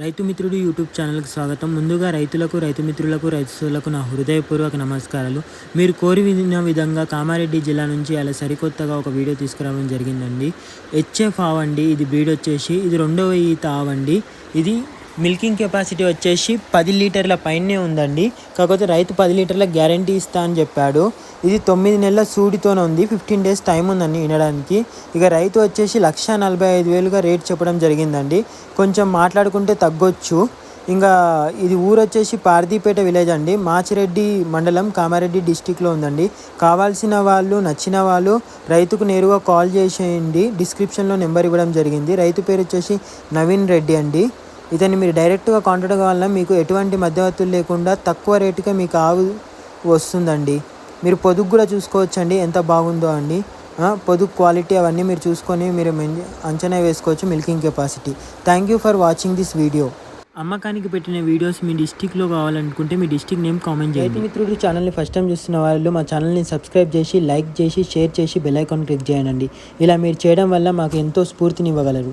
రైతు మిత్రుడు యూట్యూబ్ ఛానల్కి స్వాగతం. ముందుగా రైతులకు రైతు మిత్రులకు రైతులకు నా హృదయపూర్వక నమస్కారాలు. మీరు కోరి విన్న విధంగా కామారెడ్డి జిల్లా నుంచి అలా సరికొత్తగా ఒక వీడియో తీసుకురావడం జరిగిందండి. హెచ్ఎఫ్ ఆవండి ఇది బ్రీడ్ వచ్చేసి ఇది రెండవ ఈత ఆవండి. ఇది మిల్కింగ్ కెపాసిటీ వచ్చేసి పది లీటర్ల పైనే ఉందండి. కాకపోతే రైతు పది లీటర్ల గ్యారంటీ ఇస్తా అని చెప్పాడు. ఇది తొమ్మిది నెలల సూడితోనే ఉంది. ఫిఫ్టీన్ డేస్ టైం ఉందండి వినడానికి. ఇక రైతు వచ్చేసి లక్ష నలభై ఐదు వేలుగా రేట్ చెప్పడం జరిగిందండి. కొంచెం మాట్లాడుకుంటే తగ్గొచ్చు. ఇంకా ఇది ఊరు వచ్చేసి పార్దీపేట విలేజ్ అండి. మాచిరెడ్డి మండలం కామారెడ్డి డిస్టిక్లో ఉందండి. కావాల్సిన వాళ్ళు నచ్చిన వాళ్ళు రైతుకు నేరుగా కాల్ చేసేయండి. డిస్క్రిప్షన్లో నెంబర్ ఇవ్వడం జరిగింది. రైతు పేరు వచ్చేసి నవీన్ రెడ్డి అండి. ఇతన్ని మీరు డైరెక్ట్గా కాంటాక్ట్ కావాలన్నా మీకు ఎటువంటి మధ్యవర్తులు లేకుండా తక్కువ రేటుకే మీకు ఆవు వస్తుందండి. మీరు పొదుగు కూడా చూసుకోవచ్చండి ఎంత బాగుందో అండి. పొదుగు క్వాలిటీ అవన్నీ మీరు చూసుకొని మీరు అంచనా వేసుకోవచ్చు milking capacity. Thank you for watching this video. అమ్మకానికి పెట్టిన వీడియోస్ మీ డిస్టిక్లో కావాలనుకుంటే మీ డిస్టిక్ నేమ్ కామెంట్ చేయండి. మిత్రుడు ఛానల్ని ఫస్ట్ టైం చూస్తున్న వాళ్ళు మా ఛానల్ని సబ్స్క్రైబ్ చేసి లైక్ చేసి షేర్ చేసి బెల్ ఐకాన్ క్లిక్ చేయండి. ఇలా మీరు చేయడం వల్ల మాకు ఎంతో స్ఫూర్తినివ్వగలరు